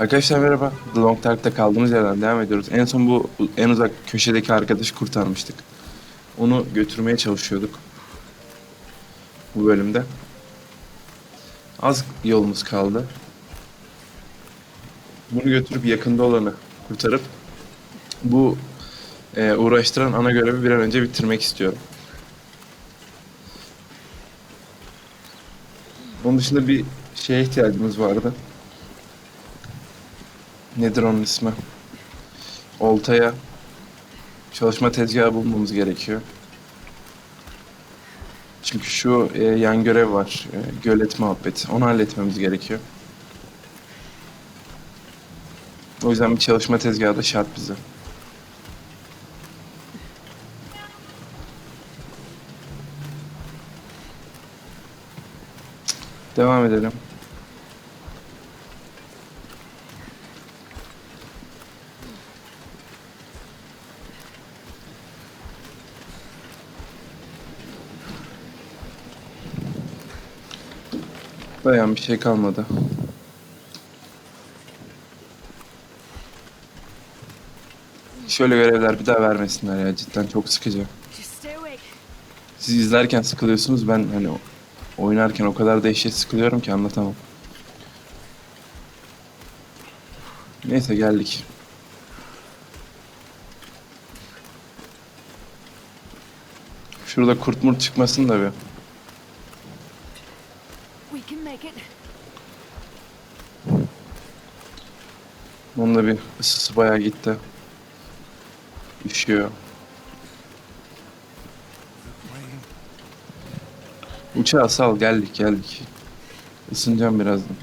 Arkadaşlar merhaba. The Long Dark'ta kaldığımız yerden devam ediyoruz. En son bu en uzak köşedeki arkadaşı kurtarmıştık. Onu götürmeye çalışıyorduk. Bu bölümde. Az yolumuz kaldı. Bunu götürüp yakında olanı kurtarıp bu e, uğraştıran ana görevi bir an önce bitirmek istiyorum. Onun dışında bir şeye ihtiyacımız vardı. Nedir onun ismi? Oltaya çalışma tezgahı bulmamız gerekiyor. Çünkü şu e, yan görev var. E, gölet muhabbeti. Onu halletmemiz gerekiyor. O yüzden bir çalışma tezgahı da şart bize. Devam edelim. Dayan bir şey kalmadı. Şöyle görevler bir daha vermesinler ya cidden çok sıkıcı. Siz izlerken sıkılıyorsunuz ben hani oynarken o kadar dehşet sıkılıyorum ki anlatamam. Neyse geldik. Şurada kurt murt çıkmasın da bir. We can make it. Onun da bir ısısı bayağı gitti. Üşüyor. Uçağı sal geldik geldik. Isınacağım birazdan.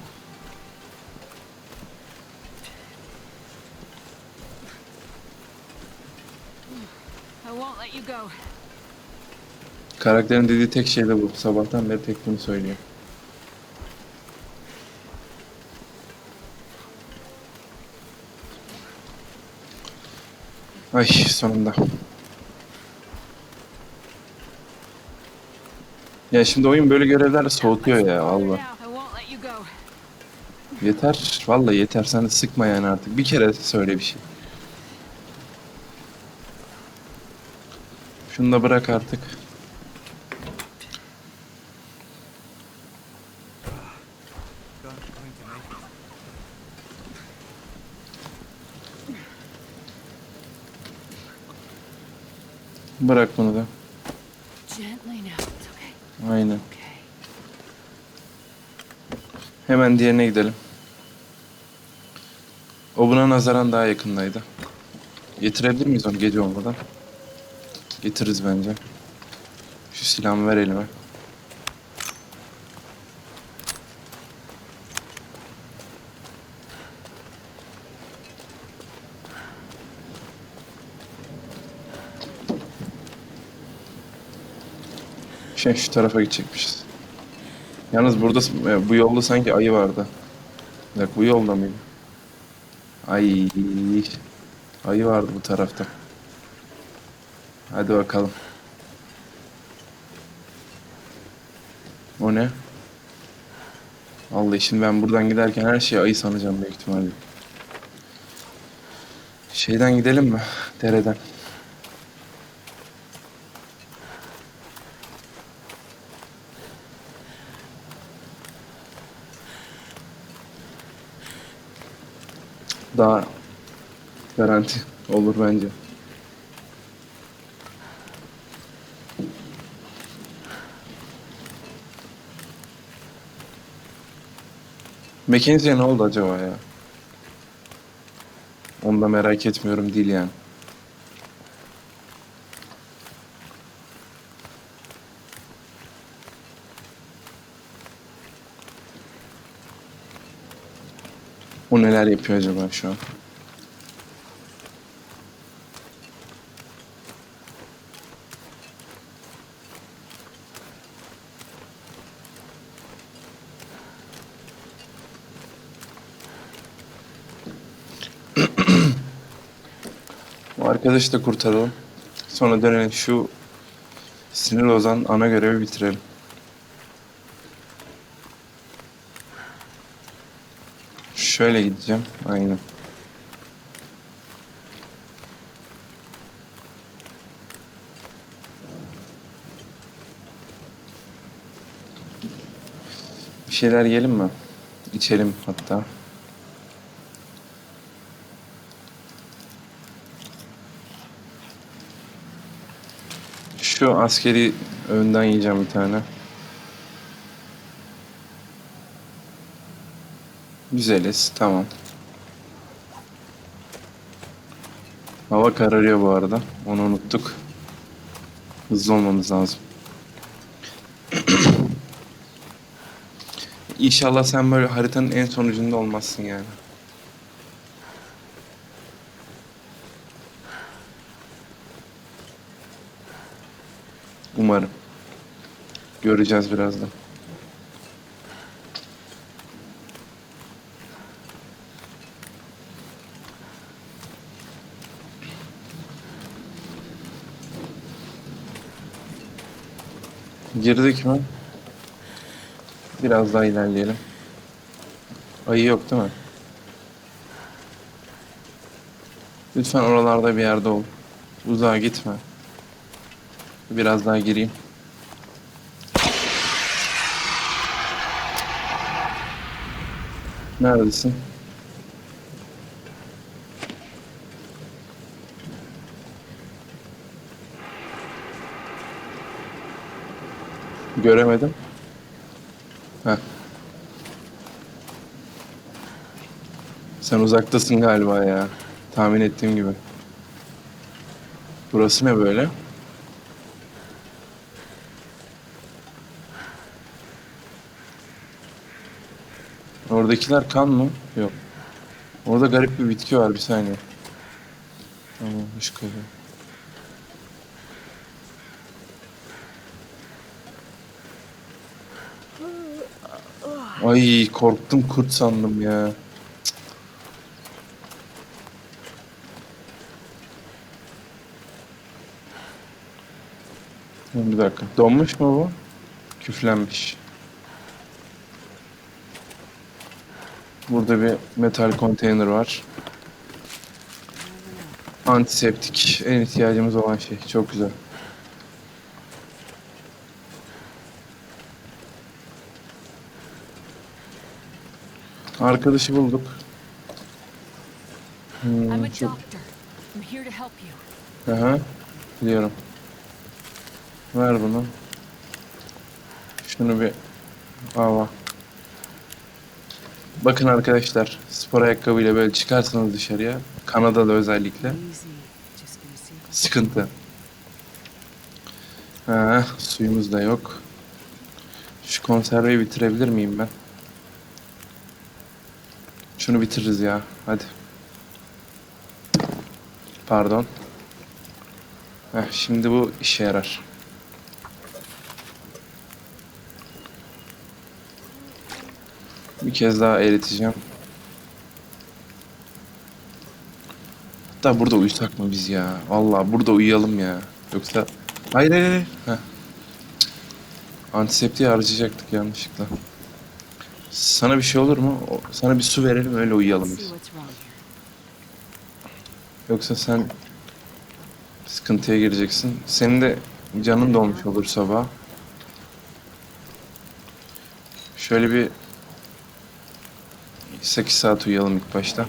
Karakterin dediği tek şey de bu. Sabahtan beri tek bunu söylüyor. Ay sonunda. Ya şimdi oyun böyle görevlerle soğutuyor ya Allah. Yeter. Vallahi yeter. Sen de sıkma yani artık. Bir kere söyle bir şey. Şunu da bırak artık. Bırak bunu da. Aynen. Hemen diğerine gidelim. O buna nazaran daha yakındaydı. Getirebilir miyiz onu gece olmadan? Getiririz bence. Şu silahımı ver elime. Şey şu tarafa gidecekmişiz. Yalnız burada e, bu yolda sanki ayı vardı. Dakika bu yolda mıydı? Ay ayı vardı bu tarafta. Hadi bakalım. O ne? Vallahi şimdi ben buradan giderken her şeyi ayı sanacağım büyük ihtimalle. Şeyden gidelim mi? Dereden. Daha garanti olur bence. Mackenzie'ye ne oldu acaba ya? Onu da merak etmiyorum değil yani. O neler yapıyor acaba şu an? Arkadaşı da kurtaralım. Sonra dönelim şu sinir ozan ana görevi bitirelim. Şöyle gideceğim. Aynen. Bir şeyler yiyelim mi? İçelim hatta. Şu askeri önden yiyeceğim bir tane. Güzeliz. Tamam. Hava kararıyor bu arada. Onu unuttuk. Hızlı olmamız lazım. İnşallah sen böyle haritanın en sonucunda olmazsın yani. Umarım. Göreceğiz birazdan. Girdik mi? Biraz daha ilerleyelim. Ayı yok değil mi? Lütfen oralarda bir yerde ol. Uzağa gitme. Biraz daha gireyim. Neredesin? Göremedim. Heh. Sen uzaktasın galiba ya. Tahmin ettiğim gibi. Burası ne böyle? Oradakiler kan mı? Yok. Orada garip bir bitki var bir saniye. Tamam, hoş kalıyor. Ay korktum kurt sandım ya. Bir dakika. Donmuş mu bu? Küflenmiş. Burada bir metal konteyner var. Antiseptik. En ihtiyacımız olan şey. Çok güzel. Arkadaşı bulduk. Hmm, çok-. Aha, biliyorum. Ver bunu. Şunu bir hava. Bakın arkadaşlar, spor ayakkabıyla böyle çıkarsanız dışarıya, Kanada'da özellikle sıkıntı. Ha, suyumuz da yok. Şu konserveyi bitirebilir miyim ben? Şunu bitiririz ya, hadi. Pardon. Heh, şimdi bu işe yarar. Bir kez daha eriteceğim. Hatta burada uyusak mı biz ya? Vallahi burada uyuyalım ya. Yoksa... Hayır hayır hayır. Heh. Antiseptiği harcayacaktık yanlışlıkla. Sana bir şey olur mu? Sana bir su verelim öyle uyuyalım biz. Yoksa sen sıkıntıya gireceksin. Senin de canın dolmuş olur sabah. Şöyle bir 8 saat uyuyalım ilk başta.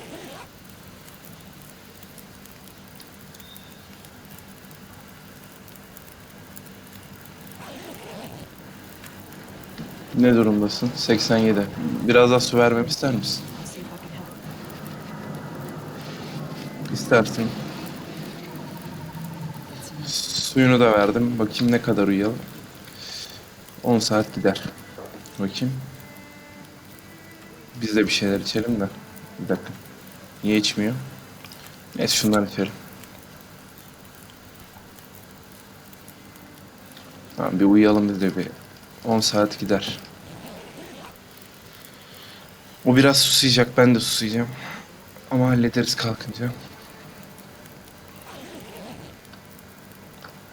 Ne durumdasın? 87. Biraz daha su vermemi ister misin? İstersin. Suyunu da verdim. Bakayım ne kadar uyuyalım. 10 saat gider. Bakayım. Biz de bir şeyler içelim de. Bir dakika. Niye içmiyor? Neyse şundan içelim. Tamam bir uyuyalım biz de bir 10 saat gider. O biraz susayacak, ben de susayacağım. Ama hallederiz kalkınca.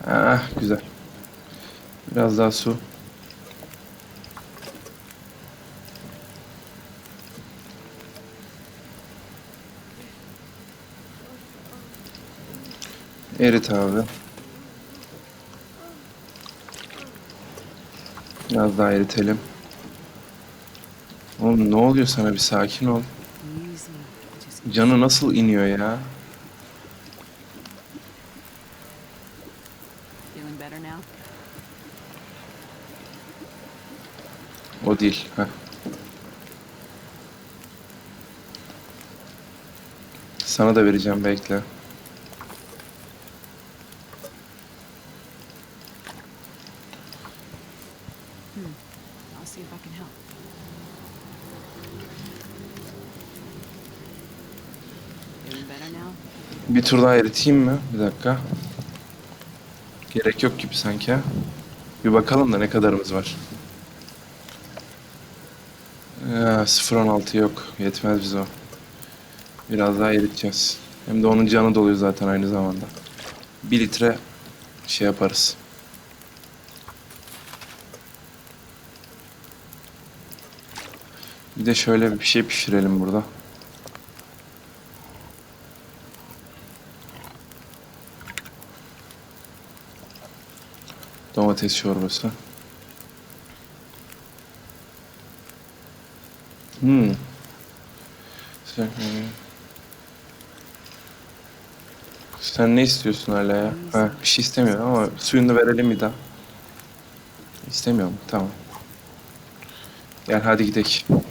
Ah, güzel. Biraz daha su. Erit abi. Biraz daha eritelim. Oğlum ne oluyor sana bir sakin ol. Canı nasıl iniyor ya? O değil. Heh. Sana da vereceğim bekle. I'll see if I can help. Feeling better now? Bir tur daha eriteyim mi? Bir dakika. Gerek yok gibi sanki. Bir bakalım da ne kadarımız var. Ya, 0.16 yok. Yetmez bize o. Biraz daha eriteceğiz. Hem de onun canı doluyor zaten aynı zamanda. 1 litre şey yaparız. Bir de şöyle bir şey pişirelim burada. Domates çorbası. Hmm. Sen, sen ne istiyorsun hala ya? Ha, bir şey istemiyorum ama suyunu verelim bir daha. İstemiyorum. Tamam. Gel hadi gidelim.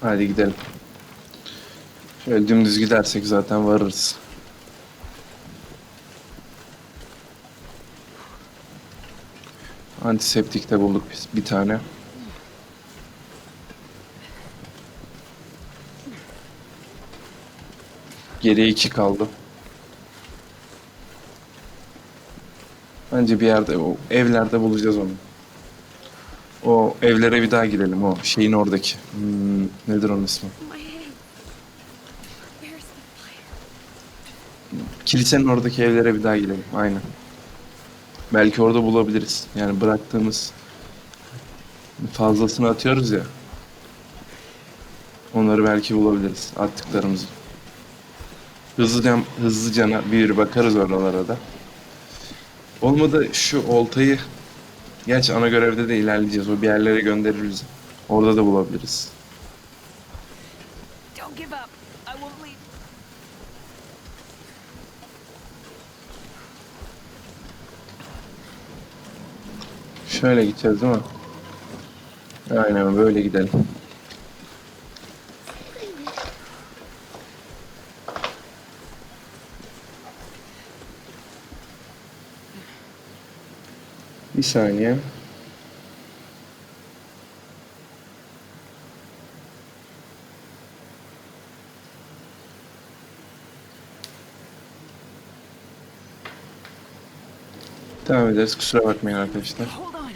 Hadi gidelim. Şöyle dümdüz gidersek zaten varırız. Antiseptik de bulduk biz bir tane. Geriye iki kaldı. Bence bir yerde, o evlerde bulacağız onu. O evlere bir daha girelim. O şeyin oradaki. Hmm, nedir onun ismi? Kilisenin oradaki evlere bir daha girelim. Aynen. Belki orada bulabiliriz. Yani bıraktığımız fazlasını atıyoruz ya. Onları belki bulabiliriz. Attıklarımızı. Hızlıca, hızlıca bir bakarız oralara da. Olmadı şu oltayı Gerçi ana görevde de ilerleyeceğiz. O bir yerlere gönderir bizi. Orada da bulabiliriz. Don't give up. I won't leave. Şöyle gideceğiz değil mi? Aynen böyle gidelim. Bir saniye. Devam ederiz. Kusura bakmayın arkadaşlar. Hold on. Just hold.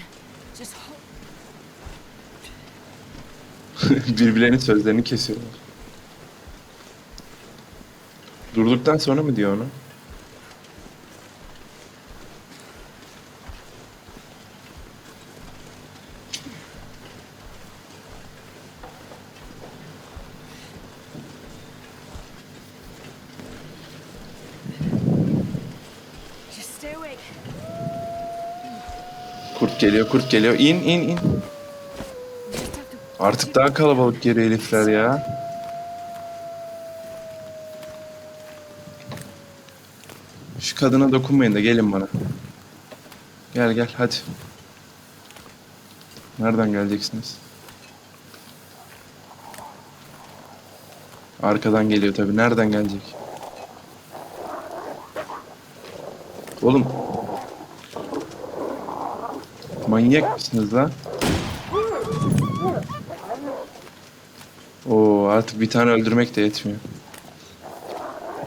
Birbirlerinin sözlerini kesiyorlar. Durduktan sonra mı diyor onu? Kurt geliyor, kurt geliyor. İn, in, in. Artık daha kalabalık geri herifler ya. Şu kadına dokunmayın da gelin bana. Gel gel hadi. Nereden geleceksiniz? Arkadan geliyor tabii. Nereden gelecek? Oğlum. Manyak mısınız lan? Oo artık bir tane öldürmek de yetmiyor.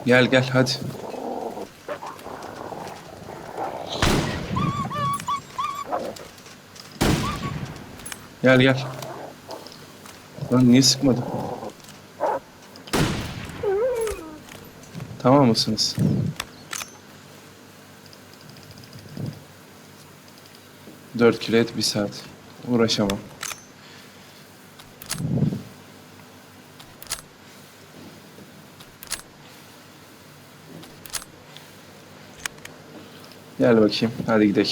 Gel gel hadi. Gel gel. Lan niye sıkmadın? Tamam mısınız? 4 kilo et 1 saat. Uğraşamam. Gel bakayım. Hadi gidelim.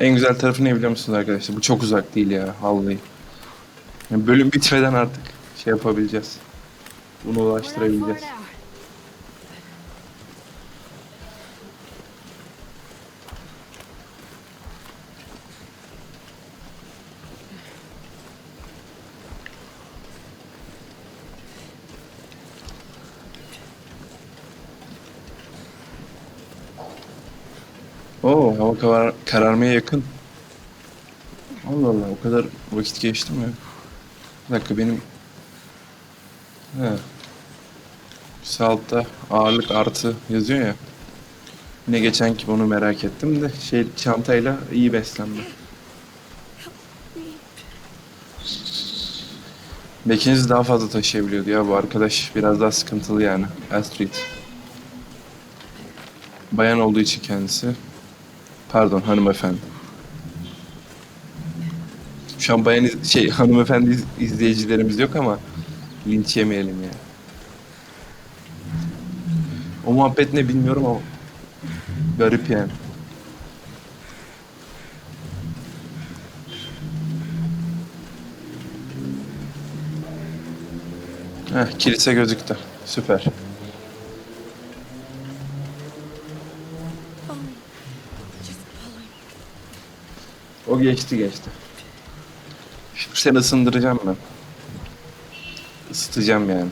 En güzel tarafı ne biliyor musunuz arkadaşlar? Bu çok uzak değil ya vallahi. Yani bölüm bitmeden artık şey yapabileceğiz. Bunu ulaştırabileceğiz. Oo, hava karar- kararmaya yakın. Allah Allah, o kadar vakit geçti mi? Bir dakika benim... He. Sağ altta ağırlık artı yazıyor ya. Ne geçen ki onu merak ettim de şey çantayla iyi beslendim. Bekiniz daha fazla taşıyabiliyordu ya bu arkadaş biraz daha sıkıntılı yani. Astrid. Bayan olduğu için kendisi. Pardon hanımefendi. Şu an bayan şey hanımefendi iz- izleyicilerimiz yok ama linç yemeyelim ya. O muhabbet ne bilmiyorum ama garip yani. Heh, kilise gözüktü. Süper. O geçti geçti. Şimdi seni ısındıracağım ben. Isıtacağım yani.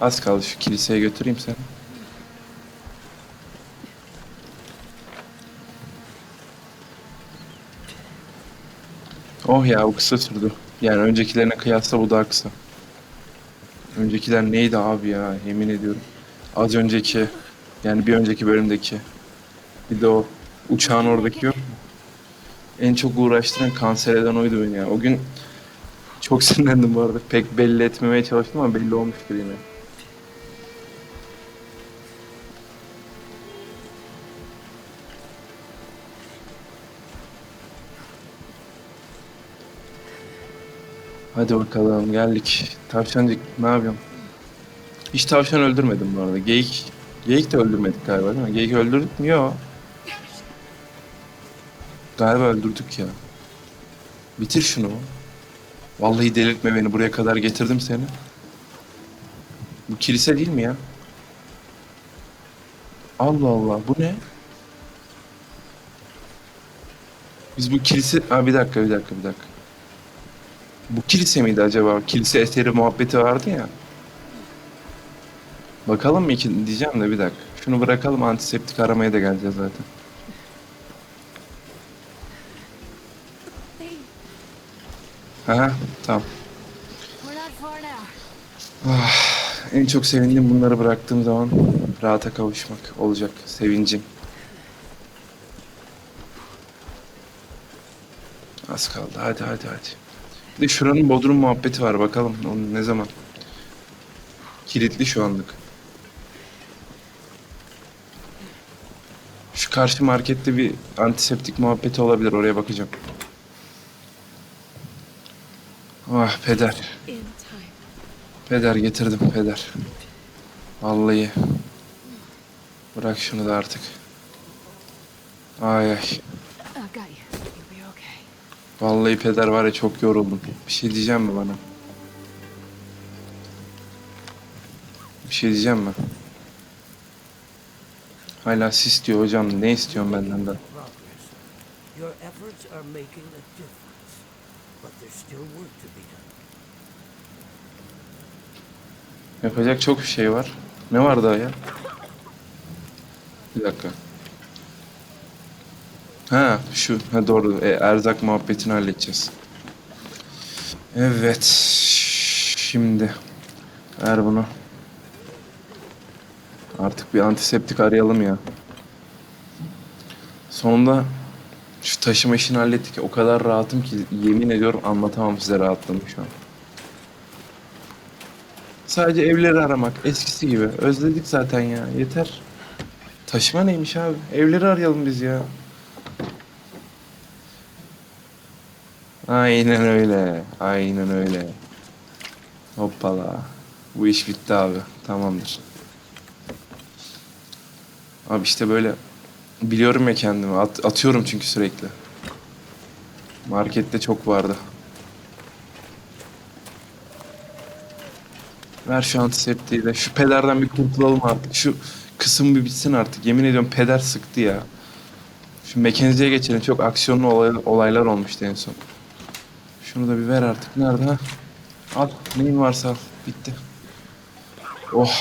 Az kaldı şu kiliseye götüreyim seni. Oh ya bu kısa sürdü. Yani öncekilerine kıyasla bu daha kısa. Öncekiler neydi abi ya yemin ediyorum. Az önceki yani bir önceki bölümdeki. Bir de o uçağın oradaki yok. mu? En çok uğraştıran kanser eden oydu beni ya. O gün çok sinirlendim bu arada. Pek belli etmemeye çalıştım ama belli olmuştur yine. Hadi bakalım geldik. Tavşancık ne yapıyorum? Hiç tavşan öldürmedim bu arada. Geyik, geyik de öldürmedik galiba değil mi? Geyik öldürdük mü? Yok. Galiba öldürdük ya. Bitir şunu. Vallahi delirtme beni. Buraya kadar getirdim seni. Bu kilise değil mi ya? Allah Allah. Bu ne? Biz bu kilise... Ha bir dakika, bir dakika, bir dakika. Bu kilise miydi acaba? Kilise eseri muhabbeti vardı ya. Bakalım mı iki diyeceğim de bir dakika. Şunu bırakalım antiseptik aramaya da geleceğiz zaten. Aha tamam. now. En çok sevindiğim bunları bıraktığım zaman rahata kavuşmak olacak. Sevincim. Az kaldı. Hadi hadi hadi. Bir de şuranın bodrum muhabbeti var. Bakalım onu ne zaman. Kilitli şu anlık. Şu karşı markette bir antiseptik muhabbeti olabilir. Oraya bakacağım. Ah peder. Peder getirdim peder. Vallahi. Bırak şunu da artık. Ay ay. I got you. You'll be okay. Vallahi peder var ya çok yoruldum. Bir şey diyeceğim mi bana? Bir şey diyeceğim mi? Hala sis diyor hocam. Ne istiyorsun benden de? progress. Your efforts are making a difference, but there's still work to be done. Yapacak çok şey var. Ne var daha ya? Bir dakika. Ha şu. Ha doğru. E, erzak muhabbetini halledeceğiz. Evet. Şimdi. Ver bunu. Artık bir antiseptik arayalım ya. Sonunda şu taşıma işini hallettik. O kadar rahatım ki yemin ediyorum anlatamam size rahatlığımı şu an. Sadece evleri aramak eskisi gibi. Özledik zaten ya. Yeter. Taşıma neymiş abi? Evleri arayalım biz ya. Aynen öyle. Aynen öyle. Hoppala. Bu iş bitti abi. Tamamdır. Abi işte böyle biliyorum ya kendimi. At- atıyorum çünkü sürekli. Markette çok vardı. Ver şu antiseptiği de. Şu pederden bir kurtulalım artık. Şu kısım bir bitsin artık. Yemin ediyorum peder sıktı ya. Şu Mackenzie'ye geçelim. Çok aksiyonlu olay- olaylar olmuştu en son. Şunu da bir ver artık. Nerede ha? Al. Neyin varsa al. Bitti. Oh.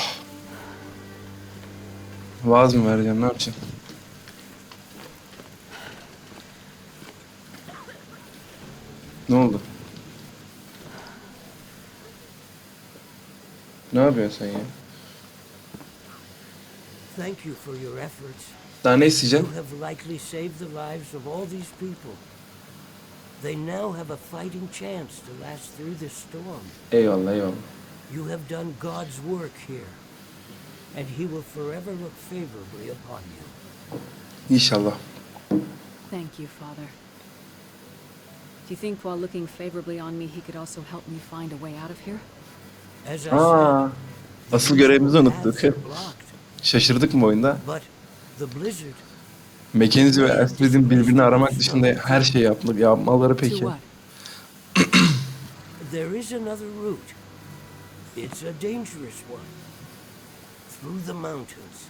Vaz mı vereceğim? Ne yapacaksın? Ne oldu? Ne yapıyorsun sen ya? Thank you for your efforts. Daha ne You isteyeceksin? have likely saved the lives of all these people. They now have a fighting chance to last through this storm. Eyvallah eyvallah. You have done God's work here, and He will forever look favorably upon you. İnşallah. Thank you, Father. Do you think while looking favorably on me, he could also help me find a way out of here? As I Aa, said, asıl görevimizi unuttuk. Şaşırdık mı oyunda? but the blizzard Mackenzie ve Astrid'in birbirini aramak dışında her şeyi yapma, yapmaları peki. There is another route. It's a dangerous one. Through the mountains.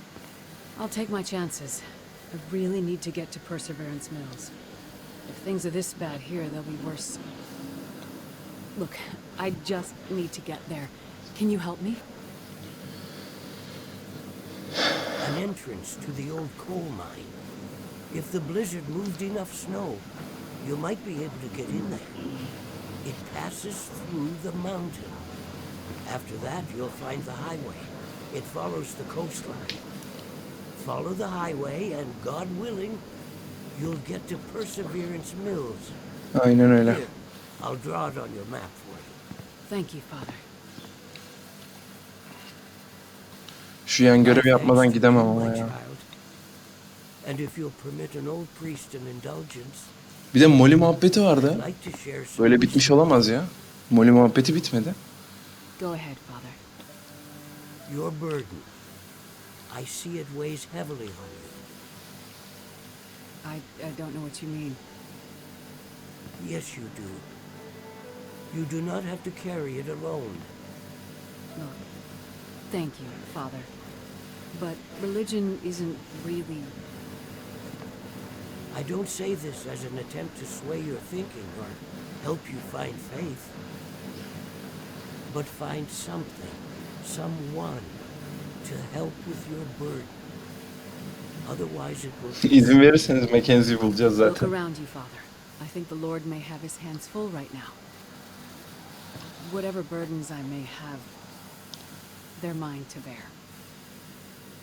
I'll take my chances. I really need to get to Perseverance Mills. If things are this bad here, they'll be worse. Look, I just need to get there. Can you help me? An entrance to the old coal mine. If the blizzard moved enough snow, you might be able to get in there. It passes through the mountain. After that, you'll find the highway. It follows the coastline. Follow the highway, and God willing, you'll get to Perseverance Mills. Aynen öyle. Here, I'll draw it on your map for you. Thank you, Father. Şu yan görev yapmadan gidemem you, ama ya. child. And if you'll permit an old priest an indulgence, Bir de Molly muhabbeti vardı. I'd like to share some Böyle bitmiş olamaz ya. Molly muhabbeti bitmedi. Go ahead, Father. Your burden. I see it weighs heavily on you. I, I don't know what you mean. Yes, you do. You do not have to carry it alone. Look, thank you, Father. But religion isn't really. I don't say this as an attempt to sway your thinking or help you find faith. But find something, someone, to help with your burden. Otherwise, it will. İzin verirseniz Mackenzie'yi bulacağız Look zaten. around you, Father. I think the Lord may have his hands full right now. Whatever burdens I may have, they're mine to bear.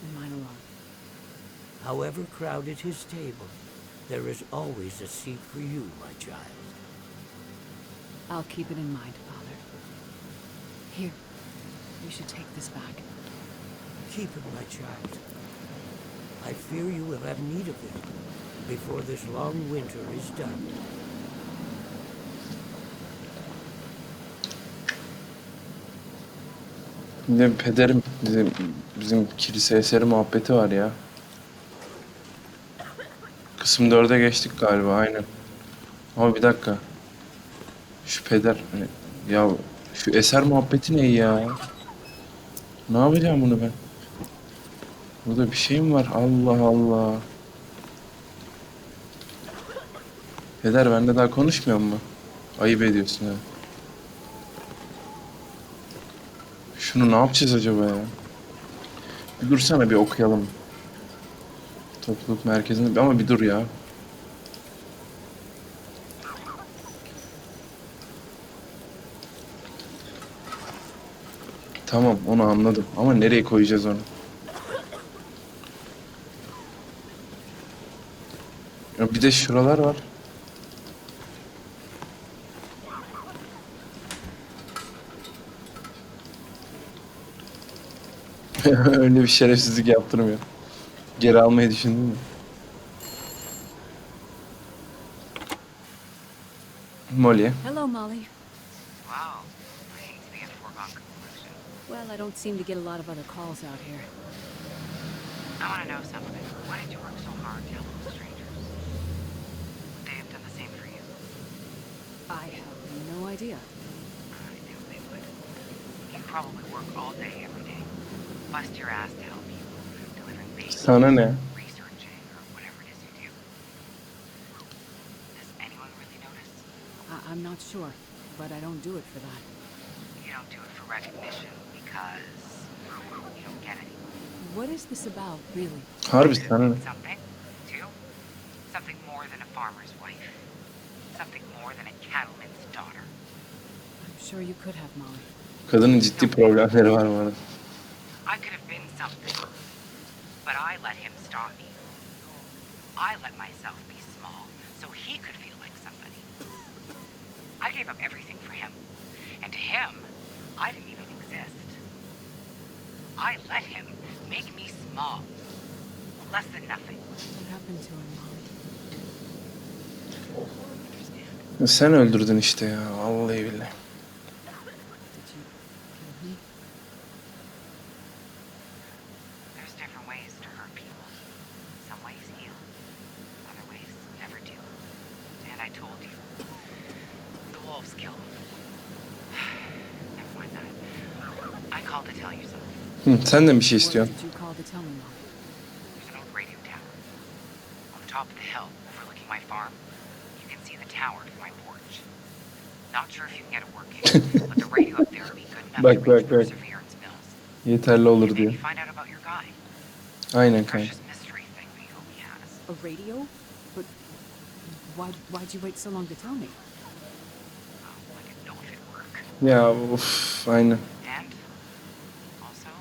And mine alone. However crowded his table, there is always a seat for you, my child. I'll keep it in mind, Father. Here, you should take this back. Keep it, my child. I fear you will have need of it before this long winter is done. Bir de pederim bizim bizim kilise eseri muhabbeti var ya. Kısım 4'e geçtik galiba aynen. Ama bir dakika. Şu peder hani ya şu eser muhabbeti ne ya? Ne yapacağım bunu ben? Burada bir şey mi var? Allah Allah. Peder benimle daha konuşmuyor mu? Ayıp ediyorsun ha. Şunu ne yapacağız acaba ya? Bir dursana bir okuyalım. Topluluk merkezinde ama bir dur ya. Tamam onu anladım ama nereye koyacağız onu? Ya bir de şuralar var. Öyle bir şerefsizlik yaptırmıyor. Geri almayı düşündün mü? Molly. Hello, Molly. Wow. I hate to be a foregone Well, I don't seem to get a lot of other calls out here. I want to know something. Why did you work so hard to help those strangers? Would they have done the same for you? I have no idea. I knew they would. You probably work all day, every day. Bust your ass to help people, delivering babies, Sana ne? researching, or whatever it is you do. Does anyone really notice? I- I'm not sure, but I don't do it for that. You don't do it for recognition because you don't get any. What is this about, really? Harbi sana ne? Something, too. Something more than a farmer's wife. Something more than a cattleman's daughter. I'm sure you could have, Molly. Kadının ciddi problemleri var bu arada. I could have been something, but I let him stop me. I let myself be small so he could feel like somebody. I gave up everything for him, and to him, I didn't even exist. I let him make me small, less than nothing. What happened to him? Understand? Sen öldürdün işte ya. Vallahi billahi. Did you kill him? There's different ways to hurt people. Some ways heal, other ways never do. And I told you, the wolves kill them. Never mind that. I called to tell you something. Hı, sen de bir şey What istiyorsun. did you call to tell me, Molly? There's an old radio tower. On the top of the hill, overlooking my farm, you can see the tower from my porch. Not sure if you can get it working, but the radio up there would be good enough Bak, to bak, reach bak. Perseverance Mills. Yeterli olur Maybe diyor. find out about your guy. Aynen kanka. Precious mystery thing we hope he has. A radio? But why, why'd you wait so long to tell me? Oh, I didn't know if it'd work. Ya of aynen. And also,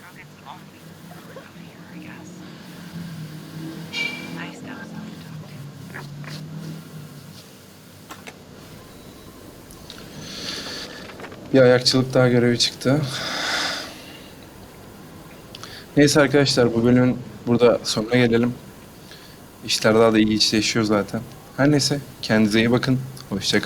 girl gets lonely out here, I guess. Nice to have someone to talk to. Bir ayakçılık daha görevi çıktı. Neyse arkadaşlar bu bölümün burada sonuna gelelim. İşler daha da iyi işleşiyor zaten. Her neyse kendinize iyi bakın. Hoşçakalın.